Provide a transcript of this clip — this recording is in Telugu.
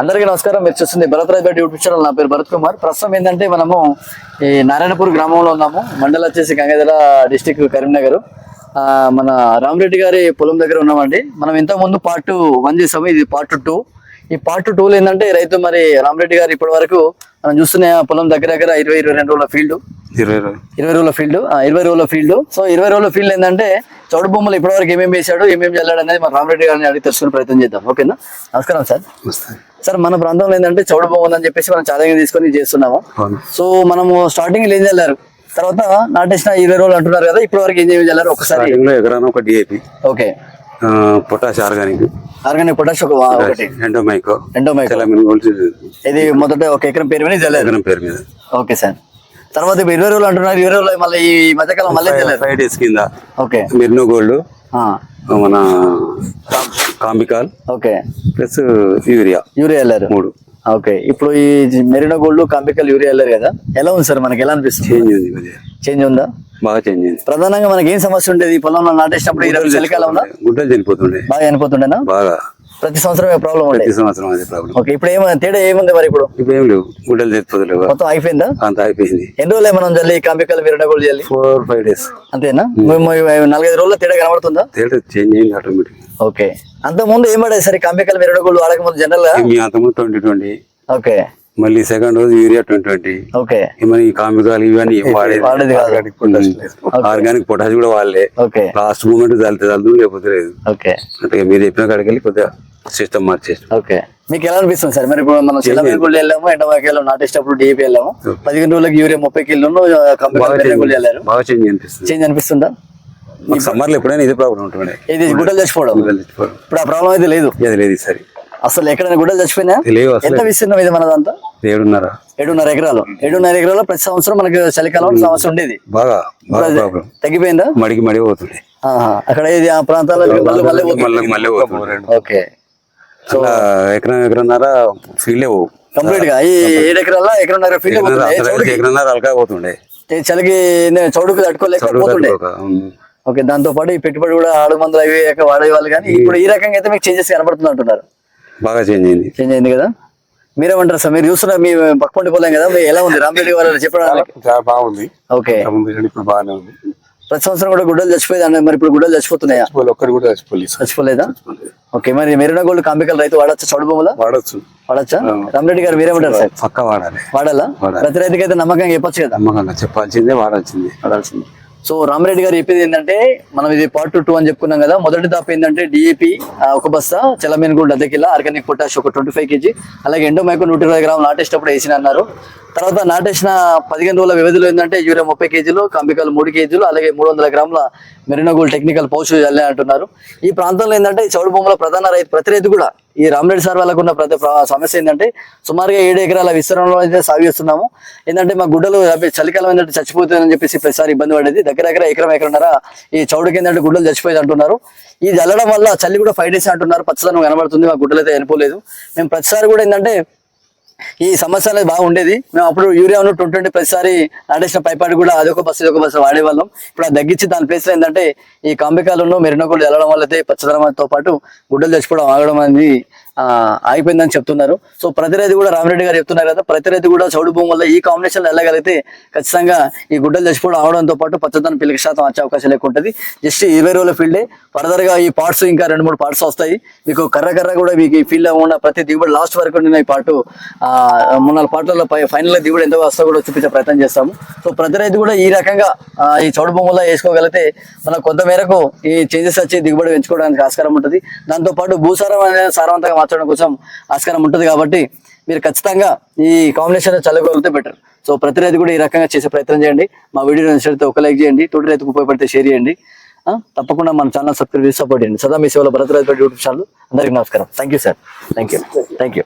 అందరికీ నమస్కారం. మీరు చూస్తుంది భరత్ రాజ్ బెడ్ యూట్యూబ్ ఛానల్. నా పేరు భరత్ కుమార్. ప్రస్తుతం ఏంటంటే మనము ఈ నారాయణపూర్ గ్రామంలో ఉన్నాము. మండలం వచ్చేసి గంగాధర డిస్టిక్ కరీంనగర్. మన రామరెడ్డి గారి పొలం దగ్గర ఉన్నామండి. మనం ఇంతకుముందు పార్ట్ వన్ చేసాము. ఇది పార్ట్ టూ ఈ పార్ట్ టూలో ఏంటంటే రైతు మరి రామరెడ్డి గారు ఇప్పటి వరకు మనం చూస్తున్న పొలం దగ్గర దగ్గర ఇరవై ఇరవై రెండు రోజుల ఫీల్డ్ ఇరవై రోజుల. ఫీల్డ్. ఇరవై రోజుల ఫీల్డ్. సో ఇరవై రోజుల ఫీల్డ్ ఏంటంటే చౌడు బొమ్మలు ఇప్పటివరకు ఏమేమి వేశాడు ఏమేమి చల్లాడు అనేది మన రామరెడ్డి గారిని అడిగి తెలుసుకునే ప్రయత్నం చేద్దాం. ఓకేనా? నమస్కారం సార్. సార్ మన ప్రాంతంలో ఏంటంటే చౌడు బొమ్మలు అని చెప్పేసి మనం ఛాలెంజ్ తీసుకొని చేస్తున్నాము. సో మనము స్టార్టింగ్ ఏం చల్లారు? తర్వాత నాటేసిన ఇరవై రోజులు అంటున్నారు కదా ఇప్పటి వరకు ఏం చల్లారు? ఒకసారి. ఎకరాన ఒక DAP okay. Potash organic. Organic potash ఒక ఒకటి. ఎండోమైకో. ఎండోమైక్. ఇది మొదట ఒక ఎకరం పేరు మీద ఎకరం పేరు మీద. Okay sir. తర్వాత ఇప్పుడు ఇరవై రోజులు అంటున్నారు ఇరవై రోజులు మళ్ళీ ఈ మధ్యకాలం మళ్ళీ ఫైవ్ డేస్ కింద. ఓకే. మిర్నో గోల్డ్ ఆ, మన కాంబికాల్ ఓకే. Plus urea. యూరియా వెళ్ళారు మూడు. ఓకే. ఇప్పుడు ఈ మెరినో గోల్డ్ కాంపికల్ యూరియా వెళ్ళారు కదా? ఎలా ఉంది సార్ మనకి? ఎలా అనిపిస్తుంది? చేంజ్ ఉంది చేంజ్ ఉందా? బాగా చేంజ్ అయింది ప్రధానంగా మనకి ఏం సమస్య ఉండేది? పొలంలో నాటేసినప్పుడు ఈ చలికాలం ఉందా? గుడ్డలు చనిపోతుండే. బాగా చనిపోతుండేనా? బాగా. ప్రతి సంవత్సరం ప్రాబ్లం ఉండేది. ప్రతి సంవత్సరం అదే ప్రాబ్లం ఓకే ఇప్పుడు ఏమైనా తేడా ఏముంది మరి ఇప్పుడు? ఇప్పుడు ఏం లేవు. గుడ్డలు చనిపోతలేవు మొత్తం అయిపోయిందా? అంత అయిపోయింది. ఎన్ని రోజులు మనం జల్లి కాంపికల్ మెరినో గోల్డ్ జల్లి ఫోర్ ఫైవ్ డేస్ అంతేనా? ఈ నాలుగైదు రోజుల్లో తేడా కనబడుతుందా? తేడా చేంజ్ అయింది ఆటోమేటిక్ ఓకే అంత ముందు ఏం పడేది సరే కాంపికల్ మెరినో గోల్డ్ వాడక ముందు జనరల్గా? మీ అంతకుముందు ట్వంటీ ట్వంటీ ఓకే మళ్ళీ సెకండ్ రోజు యూరియా ట్వంటీ ట్వంటీ ఓకే. మన ఈ కాంబికాలు ఇవన్నీ వాడేది. ఆర్గానిక్ పొటాష్ కూడా వాళ్ళే ఓకే. లాస్ట్ మూమెంట్ చల్లితే చల్లు లేకపోతే లేదు. ఓకే. అంటే మీరు చెప్పిన కాడికి వెళ్ళి కొద్దిగా సిస్టమ్ మార్చేసి. ఓకే. మీకు ఎలా అనిపిస్తుంది సార్? మరి ఇప్పుడు మనం చిల్లమేగుళ్ళు వెళ్ళాము ఎండమాకి వెళ్ళాము నాటేటప్పుడు డిఏపీ వెళ్ళాము. పదిహేను రోజులకి యూరియా ముప్పై కిలోను కంపెనీ వెళ్ళారు. బాగా చేంజ్ అనిపిస్తుంది. చేంజ్ అనిపిస్తుందా? సమ్మర్లో ఎప్పుడైనా ఇదే ప్రాబ్లం ఉంటుండే. ఇది గుడ్డలు చచ్చిపోవడం. ఇప్పుడు ఆ ప్రాబ్లం అయితే లేదు. లేదు ఈసారి అసలు ఎక్కడైనా గుడ్డలు చచ్చిపోయినా? ఎంత విస్తీర్ణం ఇది మనదంతా? ఏడున్నర. ఏడున్నర ఎకరాలు. ఏడున్నర ఎకరాలు ప్రతి సంవత్సరం మనకి చలికాలం సమస్య ఉండేది. బాగా బాగా ప్రాబ్లం తగ్గిపోయిందా? మడికి మడి ఆహా. అక్కడ ఇది ఆ ప్రాంతాల్లో పోతుంది. ఓకే. ఎకరం ఎకరన్నర ఫీల్డే పోవు. కంప్లీట్గా? ఈ ఏడు ఎకరాల ఎకరన్నర ఫీల్డ్ ఎకరన్నర అలకా పోతుండే. చలికి చౌడుకు తట్టుకోలేకపోతుండే ఓకే దాంతో పాటు ఈ పెట్టుబడి కూడా ఆడు మందులు అవి ఇవి వాడేవాళ్ళు కానీ ఇప్పుడు ఈ రకంగా అయితే మీకు చేంజెస్ కనబడుతుంది అంటున్నారు. బాగా చేంజ్ అయింది. చేంజ్ అయింది కదా? మీరేమంటారు సార్. మీరు చూస్తున్నారు మీ పక్కండి పోలేం కదా. ఎలా ఉంది? రామరెడ్డి గారు చెప్పడానికి చాలా బాగుంది. ఓకే. ఇప్పుడు బాగానే ఉంది. ప్రతి సంవత్సరం కూడా గుడ్డలు చచ్చిపోయేది మరి ఇప్పుడు గుడ్డలు చచ్చిపోతున్నాయా? ఒక్కరు కూడా చచ్చిపోలేదు చచ్చిపోలేదా? ఓకే మరి మెరీనా గోల్డ్ కాంపికల్ రైతు వాడచ్చా చౌడు బొమ్మల? వాడచ్చు. వాడచ్చా? రామరెడ్డి గారు మీరేమంటారు సార్? పక్క వాడాలి. వాడాలా. ప్రతి రైతుకి అయితే నమ్మకంగా చెప్పొచ్చు కదా? నమ్మకంగా చెప్పాల్సిందే వాడాల్సిందే. వాడాల్సింది. సో రామరెడ్డి గారు చెప్పేది ఏంటంటే మనం ఇది పార్ట్ టూ అని చెప్పుకున్నాం కదా మొదటి దాపు ఏంటంటే డిఏపి ఒక బస్తా చలమేన్ గుడ్ అర్ధ కిలో ఆర్గానిక్ పొటాష్ ఒక ట్వంటీ ఫైవ్ కేజీ అలాగే ఎండో మైకో నూట ఇరవై గ్రాములు నాటేసినప్పుడు వేసిన అన్నారు. తర్వాత నాటేసిన పదిహేను రోజుల వ్యవధిలో ఏంటంటే యూరియా ముప్పై కేజీలు కంబికాలు మూడు కేజీలు అలాగే మూడు వందల గ్రాముల మెరినోగోల్ టెక్నికల్ పౌచ్ చల్లే అంటున్నారు. ఈ ప్రాంతంలో ఏంటంటే ఈ చౌడు బొమ్మల ప్రధాన రైతు ప్రతి రైతు కూడా ఈ రామరెడ్డి సార్ వాళ్ళకు ఉన్న ప్రతి సమస్య ఏంటంటే సుమారుగా ఏడు ఎకరాల విస్తరణలో అయితే సాగు చేస్తున్నాము. ఏంటంటే మా గుడ్డలు చలికాలం ఏంటంటే చచ్చిపోతుందని చెప్పేసి ప్రతిసారి ఇబ్బంది పడేది. దగ్గర దగ్గర ఎకరం ఎకరన్నర ఈ చౌడుకి ఏంటంటే గుడ్డలు చచ్చిపోయేది అంటున్నారు. ఇది చల్లడం వల్ల చలి కూడా ఫైవ్ డేస్ అంటున్నారు. పచ్చదనం కనబడుతుంది. మా గుడ్డలు అయితే చనిపోలేదు మేము ప్రతిసారి కూడా ఏంటంటే ఈ సమస్య అనేది బాగుండేది మేము అప్పుడు యూరియా ట్వంటీ ట్వంటీ ప్రతిసారి నాటేసిన పైపాటి కూడా అదొక బస్సు ఇదొక బస్సు వాడేవాళ్ళం. ఇప్పుడు అది తగ్గించి దాని ప్లేస్ ఏంటంటే ఈ కాంబికాలను మెరినోకులు వెళ్ళడం వల్ల అయితే పచ్చదనంతో పాటు గుడ్డలు తెచ్చుకోవడం ఆగడం అనేది ఆగిపోయిందని చెప్తున్నారు. సో ప్రతి రైతు కూడా రామిరెడ్డి గారు చెప్తున్నారు కదా ప్రతి రైతు కూడా చౌడు భూమి వల్ల ఈ కాంబినేషన్ వెళ్ళగలిగితే ఖచ్చితంగా ఈ గుడ్డలు చచ్చిపోవడం అవడంతో పాటు పచ్చదనం పిల్లకి శాతం వచ్చే అవకాశం లేకుండా ఉంటుంది. జస్ట్ ఇరవై రోజుల ఫీల్డే ఫర్దర్గా ఈ పార్ట్స్ ఇంకా రెండు మూడు పార్ట్స్ వస్తాయి. మీకు కర్ర కర్ర కూడా మీకు ఈ ఫీల్డ్ ఉన్న ప్రతి దిగుబడి లాస్ట్ వరకు నేను ఈ పాటు ఆ, మూడు నాలుగు పాటలలో ఫైనల్ దిగుబడి ఎంత వస్తా కూడా చూపించే ప్రయత్నం చేస్తాము. సో ప్రతి రైతు కూడా ఈ రకంగా ఈ చౌడు బొమ్మలో వేసుకోగలిగితే మన కొంతమేరకు ఈ చేంజెస్ వచ్చి దిగుబడి పెంచుకోవడానికి ఆస్కారం ఉంటుంది. దాంతో పాటు భూసారం అనేది సారవంతంగా మార్చడం కోసం ఆస్కారం ఉంటుంది కాబట్టి మీరు ఖచ్చితంగా ఈ కాంబినేషన్ చల్లగలిగితే బెటర్ సో ప్రతి రైతు కూడా ఈ రకంగా చేసే ప్రయత్నం చేయండి. మా వీడియో నచ్చితే ఒక లైక్ చేయండి. తోటి రైతుకు ఉపయోగపడితే షేర్ చేయండి. తప్పకుండా మన ఛానల్ సబ్స్క్రైబ్ చేసి సపోర్ట్ చేయండి. సదా మీ సేవలో భరత్ రైతు యూట్యూబ్ ఛానల్. అందరికీ నమస్కారం. Thank you sir thank you thank you